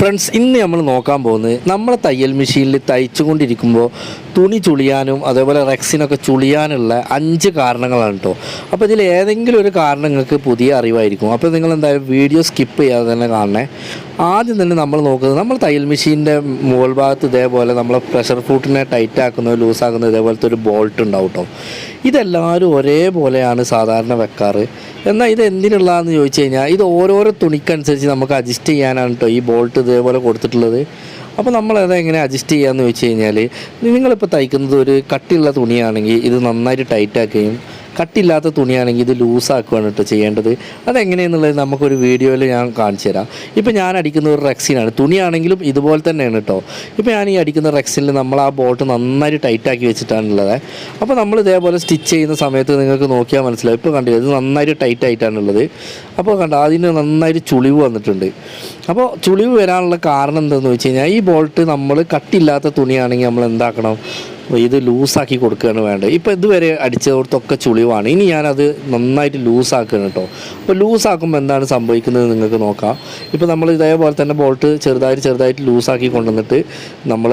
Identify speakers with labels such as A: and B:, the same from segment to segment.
A: Friends ഇന്ന് നമ്മൾ നോക്കാൻ പോകുന്നത് നമ്മളെ തയ്യൽ മെഷീനിൽ തയ്ച്ചുകൊണ്ടിരിക്കുമ്പോൾ തുണി ചുളിയാനും അതേപോലെ റെക്സിനൊക്കെ ചുളിയാനുള്ള അഞ്ച് കാരണങ്ങളാണ് കേട്ടോ അപ്പോൾ ഇതിൽ ഏതെങ്കിലും ഒരു കാരണം നിങ്ങൾക്ക് പുതിയ അറിവായിരിക്കും. അപ്പോൾ നിങ്ങൾ എന്തായാലും വീഡിയോ സ്കിപ്പ് ചെയ്യാതെ തന്നെ കാണണേ. ആദ്യം തന്നെ നമ്മൾ നോക്കുന്നത് നമ്മൾ തയ്യൽ മെഷീന്റെ മുകൾ ഭാഗത്ത് ഇതേപോലെ നമ്മൾ പ്രഷർ ഫ്രൂട്ടിനെ ടൈറ്റ് ആക്കുന്നത് ലൂസാക്കുന്നത് ഇതേപോലത്തെ ഒരു ബോൾട്ട് ഉണ്ടാവും കേട്ടോ ഇതെല്ലാവരും ഒരേപോലെയാണ് സാധാരണ വെക്കാറ്. എന്നാൽ ഇത് എന്തിനുള്ളതെന്ന് ചോദിച്ചു കഴിഞ്ഞാൽ ഇത് ഓരോരോ തുണിക്കനുസരിച്ച് നമുക്ക് അഡ്ജസ്റ്റ് ചെയ്യാനാണ് കേട്ടോ ഈ ബോൾട്ട് ഇതേപോലെ കൊടുത്തിട്ടുള്ളത്. അപ്പോൾ നമ്മൾ അത് എങ്ങനെ അഡ്ജസ്റ്റ് ചെയ്യാമെന്ന് വെച്ച് കഴിഞ്ഞാൽ നിങ്ങളിപ്പോൾ തയ്ക്കുന്നത് ഒരു കട്ടിയുള്ള തുണിയാണെങ്കിൽ ഇത് നന്നായിട്ട് ടൈറ്റ് ആക്കുകയും കട്ടില്ലാത്ത തുണിയാണെങ്കിൽ ഇത് ലൂസാക്കുകയാണ് കേട്ടോ ചെയ്യേണ്ടത്. അതെങ്ങനെയെന്നുള്ളത് നമുക്കൊരു വീഡിയോയിൽ ഞാൻ കാണിച്ചു തരാം. ഇപ്പോൾ ഞാൻ അടിക്കുന്ന ഒരു റെക്സിനാണ്. തുണിയാണെങ്കിലും ഇതുപോലെ തന്നെയാണ് കേട്ടോ. ഇപ്പോൾ ഞാൻ ഈ അടിക്കുന്ന റെക്സിനിൽ നമ്മൾ ആ ബോട്ട് നന്നായിട്ട് ടൈറ്റാക്കി വെച്ചിട്ടാണുള്ളത്. അപ്പോൾ നമ്മൾ ഇതേപോലെ സ്റ്റിച്ച് ചെയ്യുന്ന സമയത്ത് നിങ്ങൾക്ക് നോക്കിയാൽ മനസ്സിലാവും. ഇപ്പോൾ കണ്ടില്ല ഇത് നന്നായിട്ട് ടൈറ്റ് ആയിട്ടാണുള്ളത് അപ്പോൾ കണ്ടോ അതിന് നന്നായിട്ട് ചുളിവ് വന്നിട്ടുണ്ട്. അപ്പോൾ ചുളിവ് വരാനുള്ള കാരണം എന്താണെന്ന് വെച്ച് കഴിഞ്ഞാൽ ഈ ബോൾട്ട് നമ്മൾ കട്ടില്ലാത്ത തുണിയാണെങ്കിൽ നമ്മൾ എന്താക്കണം? ഇത് ലൂസാക്കി കൊടുക്കുകയാണ് വേണ്ടത്. ഇപ്പോൾ ഇതുവരെ അടിച്ചതോടത്തൊക്കെ ചുളിവാണ്. ഇനി ഞാനത് നന്നായിട്ട് ലൂസാക്കുകയാണ് കേട്ടോ. അപ്പോൾ ലൂസാക്കുമ്പോൾ എന്താണ് സംഭവിക്കുന്നത് നിങ്ങൾക്ക് നോക്കാം. ഇപ്പോൾ നമ്മൾ ഇതേപോലെ തന്നെ ബോൾട്ട് ചെറുതായിട്ട് ചെറുതായിട്ട് ലൂസാക്കി കൊണ്ടുവന്നിട്ട് നമ്മൾ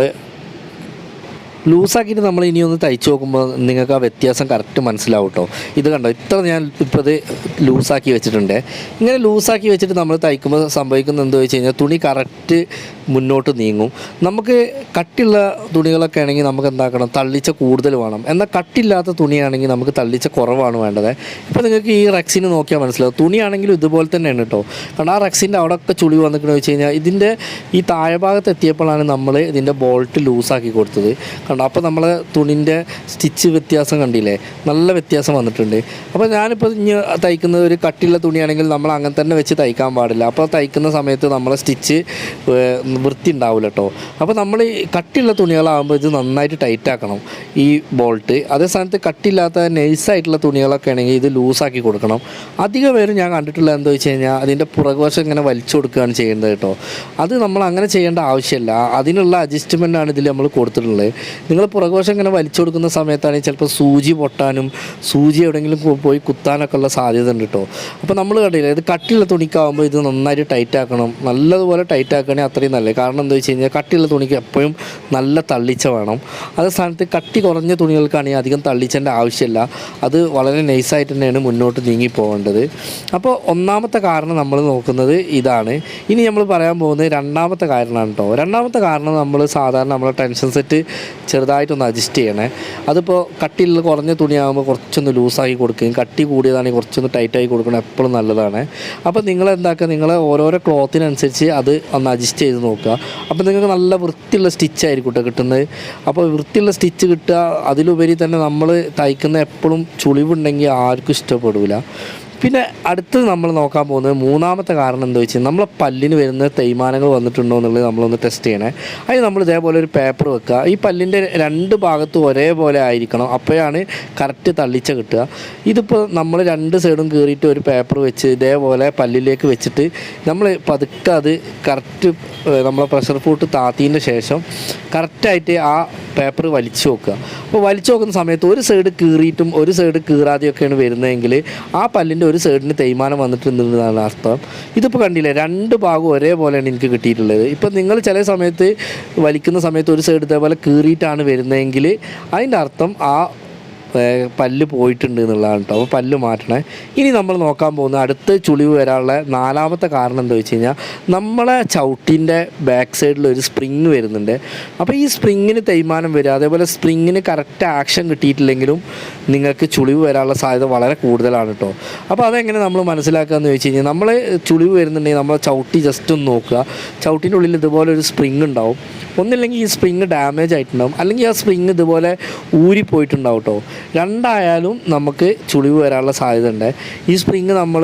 A: ലൂസാക്കിയിട്ട് നമ്മൾ ഇനിയൊന്ന് ഒന്ന് തയ്ച്ച് നോക്കുമ്പോൾ നിങ്ങൾക്ക് ആ വ്യത്യാസം കറക്റ്റ് മനസ്സിലാവും കേട്ടോ. ഇത് കണ്ടോ? ഇത്ര ഞാൻ ഇപ്പോൾ ഇത് ലൂസാക്കി വെച്ചിട്ടുണ്ട്. ഇങ്ങനെ ലൂസാക്കി വെച്ചിട്ട് നമ്മൾ തയ്ക്കുമ്പോൾ സംഭവിക്കുന്നത് എന്താ വെച്ച് കഴിഞ്ഞാൽ തുണി കറക്റ്റ് മുന്നോട്ട് നീങ്ങും. നമുക്ക് കട്ടിയുള്ള തുണികളൊക്കെ ആണെങ്കിൽ നമുക്ക് എന്താക്കണം? തള്ളിച്ച കൂടുതൽ വേണം. എന്നാൽ കട്ടില്ലാത്ത തുണിയാണെങ്കിൽ നമുക്ക് തള്ളിച്ച കുറവാണ് വേണ്ടത്. ഇപ്പോൾ നിങ്ങൾക്ക് ഈ റെക്സിന് നോക്കിയാൽ മനസ്സിലാവും. തുണിയാണെങ്കിലും ഇതുപോലെ തന്നെയാണ് കേട്ടോ. കാരണം ആ റെക്സിന്റെ അവിടെ ഒക്കെ ചുളി വന്നിക്കണമെന്ന് വെച്ച് കഴിഞ്ഞാൽ ഇതിന്റെ ഈ താഴെഭാഗത്ത് എത്തിയപ്പോഴാണ് നമ്മൾ ഇതിന്റെ ബോൾട്ട് ലൂസാക്കി കൊടുത്തത്. കാരണം അപ്പോൾ നമ്മൾ തുണിന്റെ സ്റ്റിച്ച് വ്യത്യാസം കണ്ടില്ലേ? നല്ല വ്യത്യാസം വന്നിട്ടുണ്ട്. അപ്പോൾ ഞാനിപ്പോൾ ഇനി തയ്ക്കുന്നത് ഒരു കട്ടിയുള്ള തുണിയാണെങ്കിൽ നമ്മൾ അങ്ങനെ തന്നെ വെച്ച് തയ്ക്കാൻ പാടില്ല. അപ്പോൾ തയ്ക്കുന്ന സമയത്ത് നമ്മളെ സ്റ്റിച്ച് വൃത്തി ഉണ്ടാവില്ല കേട്ടോ അപ്പോൾ നമ്മൾ കട്ടിയുള്ള തുണികളാകുമ്പോൾ ഇത് നന്നായിട്ട് ടൈറ്റ് ആക്കണം ഈ ബോൾട്ട്. അതേ സ്ഥാനത്ത് കട്ടില്ലാത്ത നൈസായിട്ടുള്ള തുണികളൊക്കെ ആണെങ്കിൽ ഇത് ലൂസാക്കി കൊടുക്കണം. അധിക പേരും ഞാൻ കണ്ടിട്ടുള്ളത് എന്താ വെച്ച് കഴിഞ്ഞാൽ അതിന്റെ പുറകുവശം ഇങ്ങനെ വലിച്ചു കൊടുക്കുകയാണ് ചെയ്യേണ്ടത് കേട്ടോ. അത് നമ്മൾ അങ്ങനെ ചെയ്യേണ്ട ആവശ്യമില്ല. അതിനുള്ള അഡ്ജസ്റ്റ്മെന്റ് ആണ് ഇതിൽ നമ്മൾ കൊടുത്തിട്ടുള്ളത്. നിങ്ങൾ പുറകുവശം ഇങ്ങനെ വലിച്ചു കൊടുക്കുന്ന സമയത്താണെങ്കിൽ ചിലപ്പോൾ സൂചി പൊട്ടാനും സൂചി എവിടെയെങ്കിലും പോയി കുത്താനൊക്കെ ഉള്ള സാധ്യത ഉണ്ട് കേട്ടോ. അപ്പോൾ നമ്മൾ കണ്ടില്ലേ ഇത് കട്ടിയുള്ള തുണിക്കാവുമ്പോൾ ഇത് നന്നായിട്ട് ടൈറ്റ് ആക്കണം നല്ലതുപോലെ ടൈറ്റ് ആക്കുകയാണെങ്കിൽ അത്രയും നല്ലത് കാരണം എന്താ വെച്ച് കഴിഞ്ഞാൽ കട്ടിയുള്ള തുണിക്ക് എപ്പോഴും നല്ല തള്ളിച്ച വേണം. അതേ സ്ഥാനത്ത് കട്ടി കുറഞ്ഞ തുണികൾക്കാണെങ്കിൽ അധികം തള്ളിച്ചേണ്ട ആവശ്യമില്ല. അത് വളരെ നൈസായിട്ട് തന്നെയാണ് മുന്നോട്ട് നീങ്ങി പോകേണ്ടത്. അപ്പോൾ ഒന്നാമത്തെ കാരണം നമ്മൾ നോക്കുന്നത് ഇതാണ്. ഇനി നമ്മൾ പറയാൻ പോകുന്നത് രണ്ടാമത്തെ കാരണമാണ് കേട്ടോ രണ്ടാമത്തെ കാരണം നമ്മൾ സാധാരണ നമ്മളെ ടെൻഷൻ സെറ്റ് ചെറുതായിട്ടൊന്ന് അഡ്ജസ്റ്റ് ചെയ്യണേ. അതിപ്പോൾ കട്ടിയിൽ കുറഞ്ഞ തുണിയാകുമ്പോൾ കുറച്ചൊന്ന് ലൂസാക്കി കൊടുക്കുകയും കട്ടി കൂടിയതാണെങ്കിൽ കുറച്ചൊന്ന് ടൈറ്റാക്കി കൊടുക്കണം എപ്പോഴും നല്ലതാണ്. അപ്പോൾ നിങ്ങൾ എന്താക്കുക നിങ്ങൾ ഓരോരോ ക്ലോത്തിനനുസരിച്ച് അത് ഒന്ന് അഡ്ജസ്റ്റ് ചെയ്ത് നോക്കുക. അപ്പോൾ നിങ്ങൾക്ക് നല്ല വൃത്തിയുള്ള സ്റ്റിച്ച് ആയിരിക്കും കേട്ടോ കിട്ടുന്നത്. അപ്പോൾ വൃത്തിയുള്ള സ്റ്റിച്ച് കിട്ടുക അതിലുപരി തന്നെ നമ്മൾ തയ്ക്കുന്ന എപ്പോഴും ചുളിവുണ്ടെങ്കിൽ ആർക്കും ഇഷ്ടപ്പെടില്ല പിന്നെ അടുത്തത് നമ്മൾ നോക്കാൻ പോകുന്നത് മൂന്നാമത്തെ കാരണം എന്താ വെച്ചാൽ നമ്മളെ പല്ലിന് വരുന്ന തേയ്മാനങ്ങൾ വന്നിട്ടുണ്ടോ എന്നുള്ളത് നമ്മളൊന്ന് ടെസ്റ്റ് ചെയ്യണേ. അതിന് നമ്മൾ ഇതേപോലെ ഒരു പേപ്പർ വെക്കുക. ഈ പല്ലിന്റെ രണ്ട് ഭാഗത്തും ഒരേപോലെ ആയിരിക്കണം. അപ്പോഴാണ് കറക്റ്റ് തള്ളിച്ച കിട്ടുക. ഇതിപ്പോൾ നമ്മൾ രണ്ട് സൈഡും കീറിയിട്ട് ഒരു പേപ്പർ വെച്ച് ഇതേപോലെ പല്ലിലേക്ക് വെച്ചിട്ട് നമ്മൾ പതുക്കെ അത് കറക്റ്റ് നമ്മളെ പ്രഷർ ഫൂട്ട് താത്തിന്റെ ശേഷം കറക്റ്റായിട്ട് ആ പേപ്പർ വലിച്ചു നോക്കുക അപ്പോൾ വലിച്ചു നോക്കുന്ന സമയത്ത് ഒരു സൈഡ് കീറിയിട്ടും ഒരു സൈഡ് കീറാതെയൊക്കെയാണ് വരുന്നതെങ്കിൽ ആ പല്ലിന്റെ ഒരു സൈഡിന് തേയ്മാനം വന്നിട്ടുണ്ടെന്നാണ് അർത്ഥം. ഇതിപ്പോൾ കണ്ടില്ലേ രണ്ട് ഭാഗം ഒരേപോലെയാണ് എനിക്ക് കിട്ടിയിട്ടുള്ളത്. ഇപ്പം നിങ്ങൾ ചില സമയത്ത് വലിക്കുന്ന സമയത്ത് ഒരു സൈഡ് ഇതേപോലെ കീറിയിട്ടാണ് വരുന്നതെങ്കിൽ അതിന്റെ അർത്ഥം ആ പല്ല് പോയിട്ടുണ്ട് എന്നുള്ളതാണ് കേട്ടോ അപ്പോൾ പല്ല് മാറ്റണേ. ഇനി നമ്മൾ നോക്കാൻ പോകുന്ന അടുത്ത ചുളിവ് വരാനുള്ള നാലാമത്തെ കാരണം എന്താ വെച്ച് കഴിഞ്ഞാൽ നമ്മളെ ചവിട്ടിന്റെ ബാക്ക് സൈഡിൽ ഒരു സ്പ്രിങ് വരുന്നുണ്ട്. അപ്പോൾ ഈ സ്പ്രിങ്ങിന് തേയ്മാനം വരിക അതേപോലെ സ്പ്രിങ്ങിന് കറക്റ്റ് ആക്ഷൻ കിട്ടിയിട്ടില്ലെങ്കിലും നിങ്ങൾക്ക് ചുളിവ് വരാനുള്ള സാധ്യത വളരെ കൂടുതലാണ് കേട്ടോ അപ്പോൾ അതെങ്ങനെ നമ്മൾ മനസ്സിലാക്കുക എന്ന് വെച്ച് കഴിഞ്ഞാൽ നമ്മൾ ചുളിവ് വരുന്നുണ്ടെങ്കിൽ നമ്മൾ ചവിട്ടി ജസ്റ്റ് ഒന്ന് നോക്കുക. ചവിട്ടിന്റെ ഉള്ളിൽ ഇതുപോലെ ഒരു സ്പ്രിങ് ഉണ്ടാവും. ഒന്നില്ലെങ്കിൽ ഈ സ്പ്രിങ് ഡാമേജ് ആയിട്ടുണ്ടാവും. അല്ലെങ്കിൽ ആ സ്പ്രിങ് ഇതുപോലെ ഊരിപ്പോയിട്ടുണ്ടാവും കേട്ടോ രണ്ടായാലും നമുക്ക് ചുളിവ് വരാനുള്ള സാധ്യത ഉണ്ട് ഈ സ്പ്രിങ് നമ്മൾ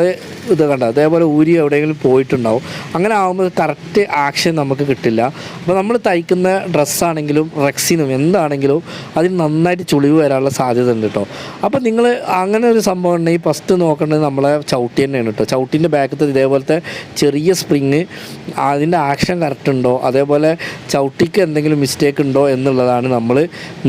A: ഇത് കണ്ട? അതേപോലെ ഊരി എവിടെയെങ്കിലും പോയിട്ടുണ്ടാവും. അങ്ങനെ ആകുമ്പോൾ കറക്റ്റ് ആക്ഷൻ നമുക്ക് കിട്ടില്ല. അപ്പോൾ നമ്മൾ തയ്ക്കുന്ന ഡ്രസ്സാണെങ്കിലും റെക്സിനും എന്താണെങ്കിലും അതിന് നന്നായിട്ട് ചുളിവ് വരാനുള്ള സാധ്യത ഉണ്ട് കേട്ടോ. അപ്പോൾ നിങ്ങൾ അങ്ങനെ ഒരു സംഭവം ഉണ്ടെങ്കിൽ ഫസ്റ്റ് നോക്കേണ്ടത് നമ്മളെ ചവിട്ടി തന്നെയാണ് കേട്ടോ. ചവിട്ടിന്റെ ബാക്കത്ത് ഇതേപോലത്തെ ചെറിയ സ്പ്രിങ് അതിന്റെ ആക്ഷൻ കറക്റ്റ് ഉണ്ടോ? അതേപോലെ ചവിട്ടി ചവിട്ടിക്ക് എന്തെങ്കിലും മിസ്റ്റേക്ക് ഉണ്ടോ എന്നുള്ളതാണ് നമ്മൾ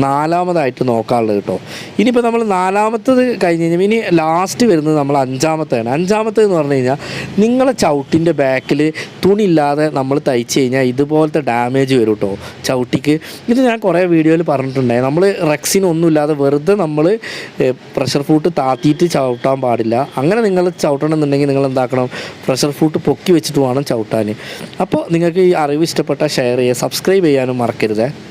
A: നാലാമതായിട്ട് നോക്കാനുള്ളത് കേട്ടോ. ഇനിയിപ്പോൾ നമ്മൾ നാലാമത്തത് കഴിഞ്ഞ് കഴിഞ്ഞാൽ ഇനി ലാസ്റ്റ് വരുന്നത് നമ്മൾ അഞ്ചാമത്തെയാണ്. അഞ്ചാമത്തേത് എന്ന് പറഞ്ഞു കഴിഞ്ഞാൽ നിങ്ങളെ ചവിട്ടിന്റെ ബാക്കിൽ തുണിയില്ലാതെ നമ്മൾ തയ്ച്ച് കഴിഞ്ഞാൽ ഇതുപോലത്തെ ഡാമേജ് വരും കേട്ടോ ചവിട്ടിക്ക്. ഇത് ഞാൻ കുറേ വീഡിയോയിൽ പറഞ്ഞിട്ടുണ്ടായി. നമ്മൾ റെക്സിനൊന്നുമില്ലാതെ വെറുതെ നമ്മൾ പ്രഷർ ഫൂട്ട് താത്തിയിട്ട് ചവിട്ടാൻ പാടില്ല. അങ്ങനെ നിങ്ങൾ ചവിട്ടണമെന്നുണ്ടെങ്കിൽ നിങ്ങൾ എന്താക്കണം? പ്രഷർ ഫൂട്ട് പൊക്കി വെച്ചിട്ട് വേണം ചവിട്ടാൻ അപ്പോൾ നിങ്ങൾക്ക് ഈ അറിവ് ഇഷ്ടപ്പെട്ട ഷെയർ ചെയ്യുക. സബ്സ്ക്രൈബ് ചെയ്യാനും മറക്കരുത്.